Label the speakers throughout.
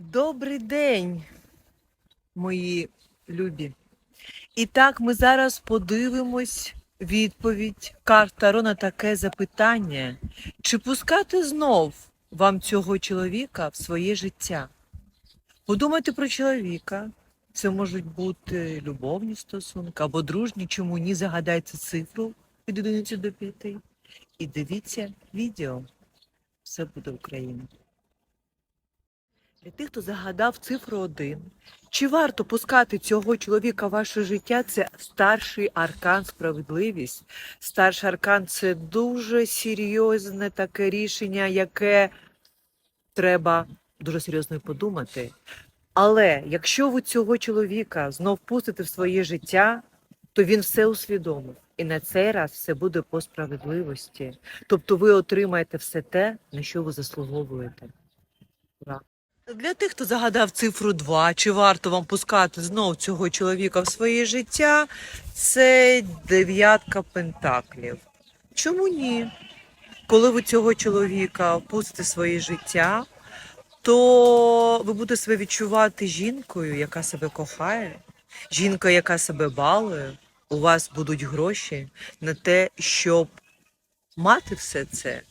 Speaker 1: Добрий день, мої любі. І так, ми зараз подивимось відповідь карт Таро на таке запитання: чи пускати знов вам цього чоловіка в своє життя? Подумайте про чоловіка. Це можуть бути любовні стосунки або дружні, чому ні, загадайте цифру від одиниці до п'яти. І дивіться відео. Все буде Україна. Для тих, хто загадав цифру один, чи варто пускати цього чоловіка в ваше життя? Це старший аркан справедливість. Старший аркан це дуже серйозне таке рішення, яке треба дуже серйозно подумати. Але якщо ви цього чоловіка знов пустите в своє життя, то він все усвідомив. І на цей раз все буде по справедливості. Тобто ви отримаєте все те, на що ви заслуговуєте. Для тих, хто загадав цифру 2, чи варто вам пускати знов цього чоловіка в своє життя, це дев'ятка пентаклів. Чому ні? Коли ви цього чоловіка впустите своє життя, то ви будете себе відчувати жінкою, яка себе кохає, жінка, яка себе балує. У вас будуть гроші на те, щоб мати все це,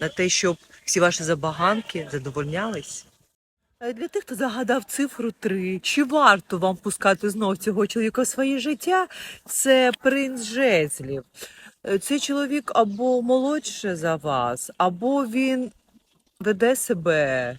Speaker 1: на те, щоб всі ваші забаганки задовольнялись. Е, Для тих, хто загадав цифру 3, чи варто вам пускати знов цього чоловіка в своє життя? Це принц жезлів. Е, Цей чоловік або молодше за вас, або він веде себе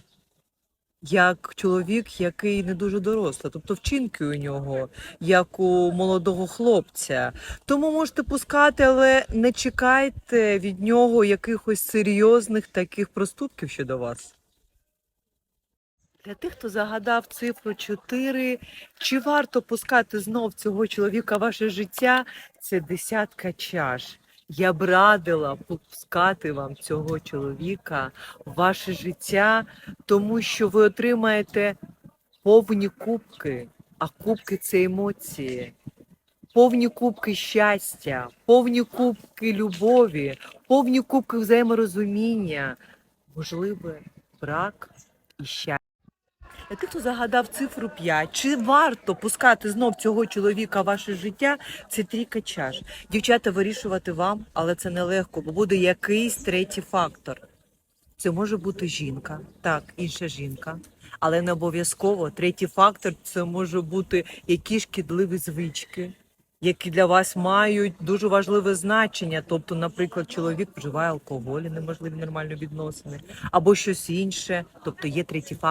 Speaker 1: як чоловік, який не дуже дорослий, тобто вчинки у нього, як у молодого хлопця. Тому можете пускати, але не чекайте від нього якихось серйозних таких проступків щодо вас. Для тих, хто загадав цифру 4, чи варто пускати знов цього чоловіка в ваше життя? Це десятка чаш. Я б радила пускати вам цього чоловіка в ваше життя, тому що ви отримаєте повні кубки, а кубки це емоції, повні кубки щастя, повні кубки любові, повні кубки взаєморозуміння, можливе брак і щастя. Для тих, хто загадав цифру 5, чи варто пускати знов цього чоловіка в ваше життя? Це трійка чаш. Дівчата вирішувати вам, але це нелегко, бо буде якийсь третій фактор. Це може бути жінка, так, інша жінка, але не обов'язково. Третій фактор це може бути якісь шкідливі звички, які для вас мають дуже важливе значення. Тобто, наприклад, чоловік вживає алкоголь, і неможливі нормальні відносини, або щось інше. Тобто є третій фактор.